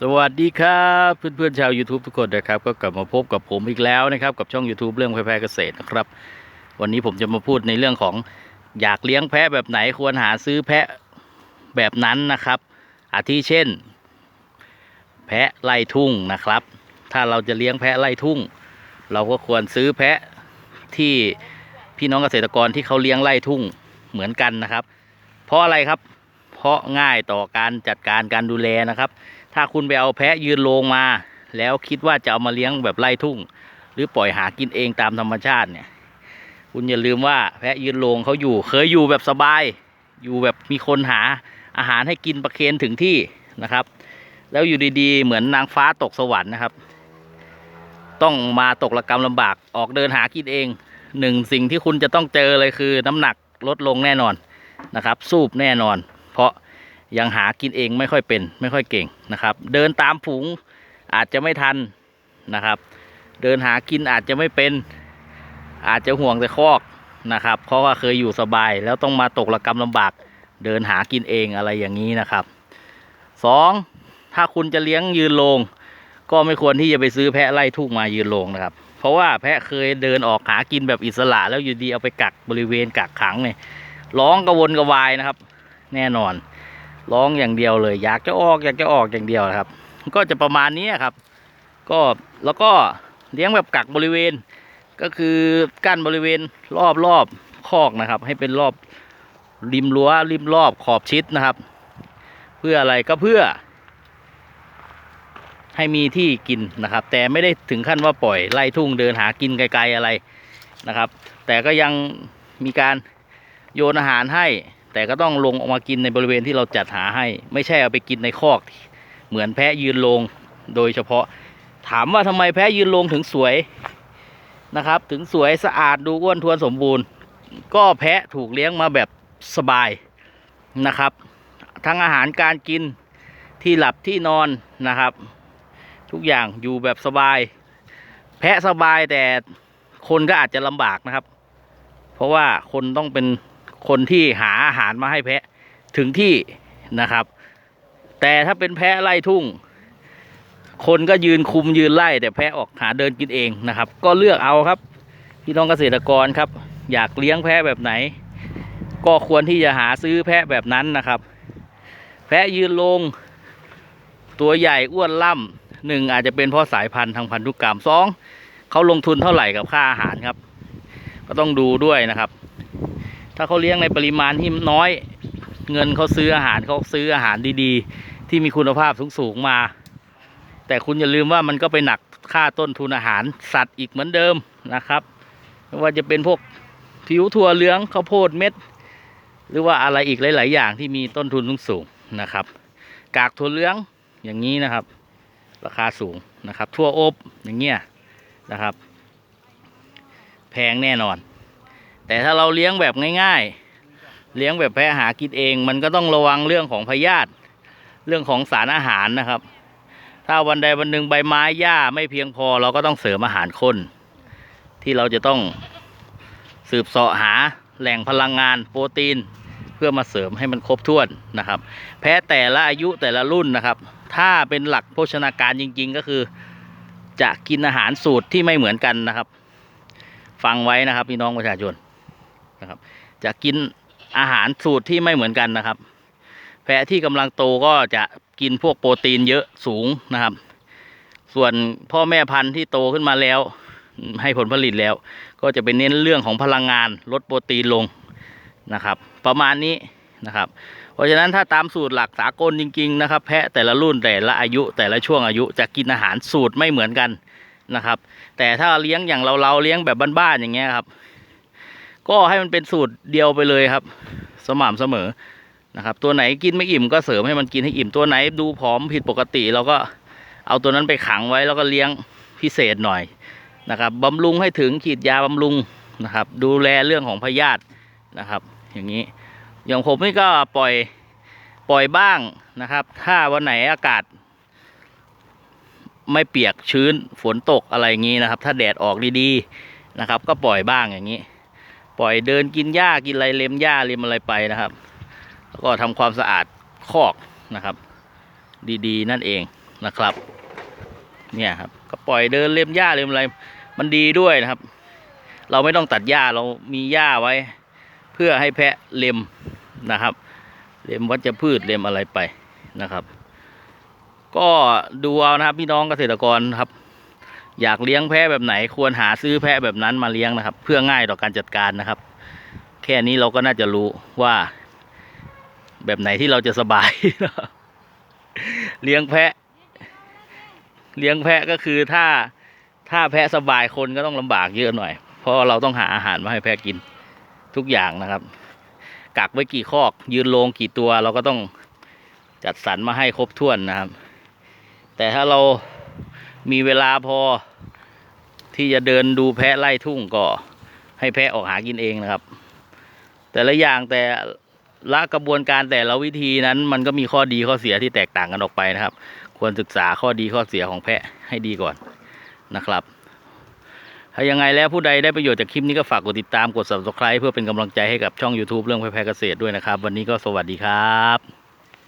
สวัสดีครับเพื่อนๆชาว YouTube ทุกคนนะครับ ก็กลับมาพบกับผมอีกแล้วนะครับ กับช่อง YouTube เรื่องแพะเกษตรนะครับ วันนี้ผมจะมาพูดในเรื่องของอยากเลี้ยงแพะแบบไหนควรหาซื้อแพะแบบนั้นนะครับ อาทิเช่น แพะไล่ทุ่งนะครับ ถ้าเราจะเลี้ยงแพะไล่ทุ่ง เราก็ควรซื้อแพะที่พี่น้องเกษตรกรที่เขาเลี้ยงไล่ทุ่งเหมือนกันนะครับ เพราะอะไรครับ เพราะง่ายต่อการจัดการการดูแลนะครับ ถ้าคุณไปเอาแพะยืนโลงมา แล้วคิดว่าจะเอามาเลี้ยงแบบไล่ทุ่ง หรือปล่อยหากินเองตามธรรมชาติเนี่ย คุณอย่าลืมว่าแพะยืนโลงเขาอยู่ เคยอยู่แบบสบาย อยู่แบบมีคนหาอาหารให้กินประเคนถึงที่นะครับ แล้วอยู่ดีๆ เหมือนนางฟ้าตกสวรรค์นะครับ ต้องมาตกระกรรมลำบากออกเดินหากินเองหนึ่งสิ่งที่คุณจะต้องเจอเลยคือน้ำหนักลดลงแน่นอนนะครับ สูบแน่นอน เพราะ ยังหากินเองไม่ค่อยเป็นไม่ค่อยเก่งนะครับ เดินตามฝูงอาจจะไม่ทันนะครับ เดินหากินอาจจะไม่เป็นอาจจะห่วงแต่คอกนะครับ เพราะว่าเคยอยู่สบายแล้วต้องมาตกระกรรมลำบาก เดินหากินเองอะไรอย่างนี้นะครับสองถ้าคุณจะเลี้ยงยืนลง ก็ไม่ควรที่จะไปซื้อแพะไล่ทุ่งมายืนลงนะครับ เพราะว่าแพะเคยเดินออกหากินแบบอิสระ แล้วอยู่ดีเอาไปกักบริเวณกักขังเนี่ยร้องกระวนกระวายนะครับ แน่นอน ร้องอย่างเดียวเลย อยากจะออกอยากจะออกอย่างเดียวนะครับ ก็จะประมาณนี้ครับ ก็แล้วก็เลี้ยงแบบกักบริเวณ ก็คือกั้นบริเวณรอบรอบคอกนะครับ ให้เป็นรอบริมรั้วริมรอบขอบชิดนะครับ เพื่ออะไรก็เพื่อ ให้มีที่กินนะครับ แต่ไม่ได้ถึงขั้นว่าปล่อยไล่ทุ่งเดินหากินไกลๆอะไรนะครับ แต่ก็ยังมีการโยนอาหารให้ แต่ก็ต้องลงออกมากินในบริเวณที่เราจัดหาให้ ไม่ใช่เอาไปกินในคอก เหมือนแพะยืนลงโดยเฉพาะ ถามว่าทำไมแพะยืนลงถึงสวยนะครับ ถึงสวยสะอาดดูอ้วนทวนสมบูรณ์ ก็แพะถูกเลี้ยงมาแบบสบายนะครับ ทั้งอาหารการกินที่หลับที่นอนนะครับ ทุกอย่างอยู่แบบสบาย แพะสบายแต่คนก็อาจจะลำบากนะครับ เพราะว่าคนต้องเป็น คนที่หาอาหารมาให้แพะถึงที่นะครับ แต่ถ้าเป็นแพะไล่ทุ่ง คนก็ยืนคุมยืนไล่ แต่แพะออกหาเดินกินเองนะครับ ก็เลือกเอาครับพี่น้องเกษตรกรครับ อยากเลี้ยงแพะแบบไหน ก็ควรที่จะหาซื้อแพะแบบนั้นนะครับ แพะยืนลง ตัวใหญ่อ้วนล่ำหนึ่งอาจจะเป็นเพราะสายพันธุ์ทางพันธุกรรมสองเขาลงทุนเท่าไหร่กับค่าอาหารครับ ก็ต้องดูด้วยนะครับ ถ้าเขาเลี้ยงในปริมาณที่น้อย เงินเขาซื้ออาหารเขาซื้ออาหารดีๆ ที่มีคุณภาพสูงๆมา แต่คุณอย่าลืมว่ามันก็ไปหนักค่าต้นทุนอาหารสัตว์อีกเหมือนเดิมนะครับไม่ว่าจะเป็นพวกผิวถั่วเหลืองข้าวโพดเม็ด หรือว่าอะไรอีกหลาย ๆ อย่างที่มีต้นทุนสูงๆนะครับ กากถั่วเหลืองอย่างนี้นะครับ ราคาสูงนะครับ ทั่วอบอย่างเงี้ยนะครับ แพงแน่นอน แต่ถ้าเราเลี้ยงแบบง่ายๆ เลี้ยงแบบแพะหากินเอง มันก็ต้องระวังเรื่องของพยาธิเรื่องของสารอาหารนะครับ ถ้าวันใดวันหนึ่งใบไม้หญ้าไม่เพียงพอ เราก็ต้องเสริมอาหารข้นที่เราจะต้องสืบเสาะหาแหล่งพลังงานโปรตีน เพื่อมาเสริมให้มันครบถ้วนนะครับ แพะแต่ละอายุแต่ละรุ่นนะครับ ถ้าเป็นหลักโภชนาการจริง ๆ ก็คือ จะกินอาหารสูตรที่ไม่เหมือนกันนะครับ ฟังไว้นะครับพี่น้องประชาชน นะครับ จะกินอาหารสูตรที่ไม่เหมือนกันนะครับ แพะที่กำลังโตก็จะกินพวกโปรตีนเยอะสูงนะครับ ส่วนพ่อแม่พันธุ์ที่โตขึ้นมาแล้ว ให้ผลผลิตแล้ว ก็จะเป็นเน้นเรื่องของพลังงานลดโปรตีนลงนะครับ ประมาณนี้นะครับ เพราะฉะนั้นถ้าตามสูตรหลักสากลจริง ๆ นะครับ แพะแต่ละรุ่นแต่ละอายุแต่ละช่วงอายุจะกินอาหารสูตรไม่เหมือนกันนะครับ แต่ถ้าเลี้ยงอย่างเราเราเลี้ยงแบบบ้านๆอย่างเงี้ยครับ ก็ให้มันเป็นสูตรเดียวไปเลยครับ สม่ำเสมอนะครับ ตัวไหนกินไม่อิ่มก็เสริมให้มันกินให้อิ่มตัวไหนดูผอมผิดปกติเราก็เอาตัวนั้นไปขังไว้แล้วก็เลี้ยงพิเศษหน่อยนะครับบำรุงให้ถึงขีดยาบำรุงนะครับ ดูแลเรื่องของพยาธินะครับ อย่างนี้อย่างผมนี่ก็ปล่อยปล่อยบ้างนะครับ ถ้าวันไหนอากาศ ไม่เปียกชื้นฝนตกอะไรอย่างนี้นะครับ ถ้าแดดออกดีๆนะครับ ก็ปล่อยบ้างอย่างนี้ ปล่อยเดินกินหญ้ากินอะไรเล็มหญ้าเล็มอะไรไปนะครับ แล้วก็ทำความสะอาดคอกนะครับ ดีๆ นั่นเองนะครับ เนี่ยครับ ก็ปล่อยเดินเล็มหญ้าเล็มอะไร มันดีด้วยนะครับ เราไม่ต้องตัดหญ้าเรามีหญ้าไว้ เพื่อให้แพะเล็มนะครับ เล็มวัชพืชเล็มอะไรไปนะครับ ก็ดูเอานะครับพี่น้องเกษตรกรครับ อยากเลี้ยงแพะแบบไหน ควรหาซื้อแพะแบบนั้นมาเลี้ยงนะครับ เพื่อง่ายต่อการจัดการนะครับ แค่นี้เราก็น่าจะรู้ว่า แบบไหนที่เราจะสบาย เลี้ยงแพะ เลี้ยงแพะก็คือถ้าถ้าแพะสบายคนก็ต้องลำบากเยอะหน่อย เพราะเราต้องหาอาหารมาให้แพะกินทุกอย่างนะครับกักไว้กี่คอก ยืนโรงกี่ตัวเราก็ต้องจัดสรรมาให้ครบถ้วนนะครับ แต่ถ้าเรา มีเวลาพอที่จะเดินดูแพะไล่ทุ่งก็ให้แพะออกหากินเองนะครับ แต่ละอย่างแต่ละกระบวนการแต่ละวิธีนั้น มันก็มีข้อดีข้อเสียที่แตกต่างกันออกไปนะครับ ควรศึกษาข้อดีข้อเสียของแพะให้ดีก่อนนะครับ ถ้ายังไงแล้วผู้ใดได้ประโยชน์จากคลิปนี้ก็ฝากกดติดตามกด subscribe เพื่อเป็นกำลังใจให้กับช่อง YouTube เรื่องแพะเกษตรด้วยนะครับ วันนี้ก็สวัสดีครับ